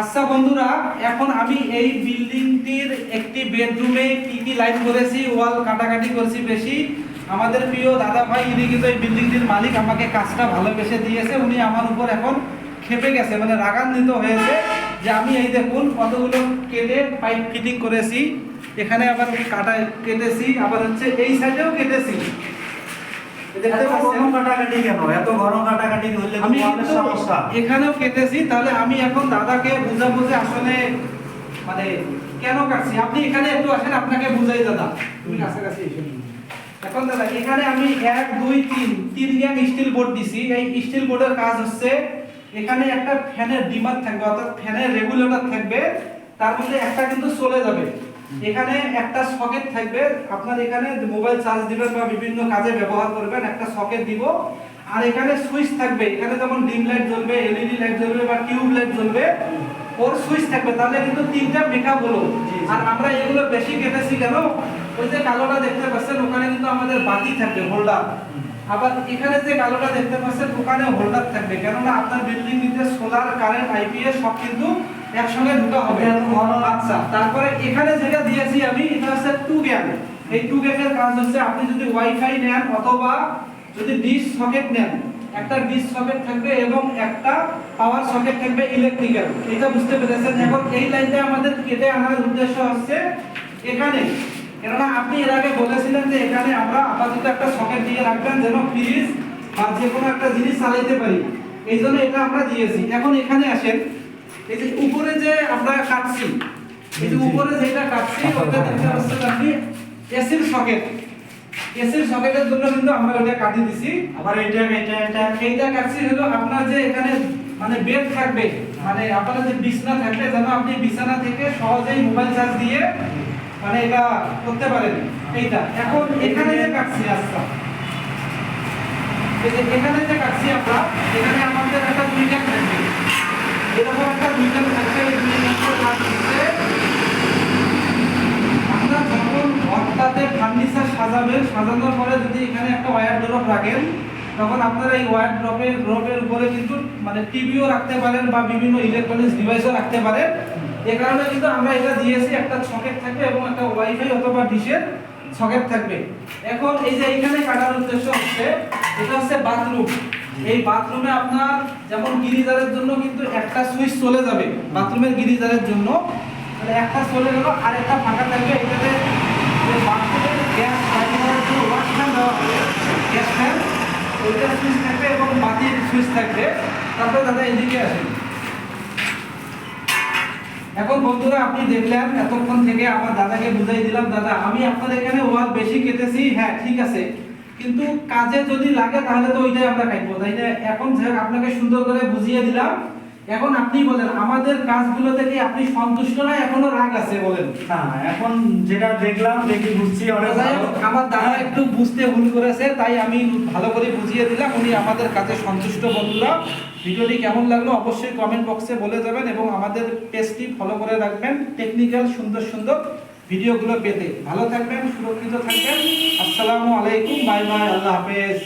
আচ্ছা বন্ধুরা, এখন আমি এই বিল্ডিংটির একটি বেডরুমে কি কি লাইন করেছি ওয়াল কাটাকাটি করেছি বেশি। আমাদের প্রিয় দাদা ভাই, ইনি কিন্তু এই বিল্ডিংটির মালিক, আমাকে কাজটা ভালোবেসে দিয়েছে। উনি আমার উপর এখন খেপে গেছে মানে রাগান্বিত হয়েছে যে আমি এই দেখুন কতগুলো কেটে পাইপ ফিটিং করেছি। এখানে আবার কাটা কেটেছি, আবার হচ্ছে এই সাইডেও কেটেছি। এখানেও কেটেছি তাহলে আমি এখন দাদাকে বুঝাবো যে আসলে মানে কেন কাটছি? আপনি এখানে একটু আসেন আপনাকে বুঝাই দাদা। তুমি কাছাকাছি এখন দাদা এখানে আমি এক দুই তিন তিন গ্যাং স্টিল বোর্ড দিছি। এই স্টিল বোর্ডের কাজ হচ্ছে এখানে একটা ফ্যানের ডিমার থাকবে অর্থাৎ ফ্যানের রেগুলেটর থাকবে তার মধ্যে একটা কিন্তু চলে যাবে। এখানে একটা সকেট থাকবে। আপনার এখানে মোবাইল চার্জ দিবেন বা বিভিন্ন কাজে ব্যবহার করবেন একটা সকেট দিব। আর এখানে সুইচ থাকবে। এখানে যেমন ডিম লাইট জ্বলবে এলইডি লাইট জ্বলবে বা টিউব লাইট জ্বলবে ওর সুইচ থাকবে। তাহলে কিন্তু তিনটা মেকআপ হলো। আর আমরা এগুলো বেশি কেটেছি কেন? ওই যে কালোটা দেখতে পাচ্ছেন ওখানে কিন্তু আমাদের বাতি থাকবে হোল্ডার আবার এখানে যে কালোটা দেখতে পাচ্ছেন ওখানে হোল্ডার থাকবে। কেননা আপনার বিল্ডিং নিতে সোলার কারেন্ট আইপিএস সব কিন্তু একসঙ্গে ঢোকা হবে। আচ্ছা তারপরে এখানে যেটা দিয়েছি আমি এটা হচ্ছে টু গ্যাং এই টু গ্যাংয়ের কাজ হচ্ছে আপনি যদি ওয়াইফাই নেন অথবা যদি ডিশ সকেট নেন একটা ডিশ সকেট থাকবে এবং একটা পাওয়ার সকেট থাকবে ইলেকট্রিক্যাল এটা বুঝতে পেরেছেন? এখন এই লাইনটা আমাদের কেটে আনার উদ্দেশ্য হচ্ছে এখানে কেননা আপনি এর আগে বলেছিলেন যে এখানে আমরা আপাতত একটা সকেট দিয়ে রাখবেন যেন ফ্রিজ বা যে কোনো একটা জিনিস চালাইতে পারি। এই জন্য এটা আমরা দিয়েছি। এখন এখানে আসেন। এই যে উপরে যে আমরা কাটছি এই যে উপরে যেটা কাটছি ওটা দেখতে পাচ্ছেন আপনি এসির সকেট এসির সকেটের জন্য কিন্তু আমরা ওটা কাটি দিছি। আবার এটা এটা এটা এইটা কাটছি হলো আপনার যে এখানে মানে বেড থাকবে। মানে আপনার যে বিছানা থাকবে যেন আপনি বিছানা থেকে সহজেই মোবাইল চার্জ দিয়ে মানে এটা করতে পারেন। এইটা। এখন এখানে যে কাটছি যে এখানে যে কাটছি আমরা, এখানে আমাদের একটা দুইটা থাকবে এরকম একটা থাকবে দুইটা কাজ হচ্ছে আপনার যখন ঘরটাতে ফার্নিচার সাজাবেন, সাজানোর পরে যদি এখানে একটা ওয়্যার ড্রপ রাখেন, তখন আপনারা এই ওয়্যার ড্রপের ড্রপের উপরে কিন্তু মানে টিভিও রাখতে পারেন বা বিভিন্ন ইলেকট্রনিক্স ডিভাইসও রাখতে পারেন। এ কারণে কিন্তু আমরা এটা দিয়েছি একটা সকেট থাকবে এবং একটা ওয়াইফাই অথবা ডিশের সকেট থাকবে। এখন এই যে এইখানে কাটার উদ্দেশ্য হচ্ছে এটা হচ্ছে বাথরুম এই বাথরুমে আপনার যেমন গিরিজারের জন্য কিন্তু একটা সুইচ চলে যাবে বাথরুমের গিরিজারের জন্য। তাহলে একটা চলে গেল আর একটা ফাঁকা থাকবে। এটাতে বাথরুমের গ্যাস ওয়াশ ফ্যান দেওয়া হবে। গ্যাস ফ্যান ওইটার সুইচ থাকবে এবং বাতির সুইচ থাকবে। তারপরে দাদা এদিকে আসেন। এখন বন্ধুরা, আপনি দেখলেন, এতক্ষণ থেকে আমার দাদাকে বুঝাই দিলাম, দাদা, আমি আপনাদের এখানে ওয়াল বেশি কেটেছি। হ্যাঁ ঠিক আছে। কিন্তু কাজে যদি লাগে, তাহলে তো ওইটাই আমরা কাটবো তাই না? এখন আপনাকে সুন্দর করে বুঝিয়ে দিলাম। এখন আপনি বলেন আমাদের কাজগুলো থেকে আপনি সন্তুষ্ট না? এখনও রাগ আছে বলেন। না এখন যেটা দেখলাম দেখি বুঝছি অনেক আমার দাদা একটু বুঝতে ভুল করেছে তাই আমি ভালো করে বুঝিয়ে দিলাম। উনি আমাদের কাছে সন্তুষ্ট বন্ধুরা। ভিডিওটি কেমন লাগল অবশ্যই কমেন্ট বক্সে বলে যাবেন এবং আমাদের পেজটি ফলো করে রাখবেন। টেকনিক্যাল সুন্দর সুন্দর ভিডিওগুলো পেতে। ভালো থাকবেন সুরক্ষিত থাকবেন। আসসালামু আলাইকুম বাই বাই আল্লাহ হাফেজ।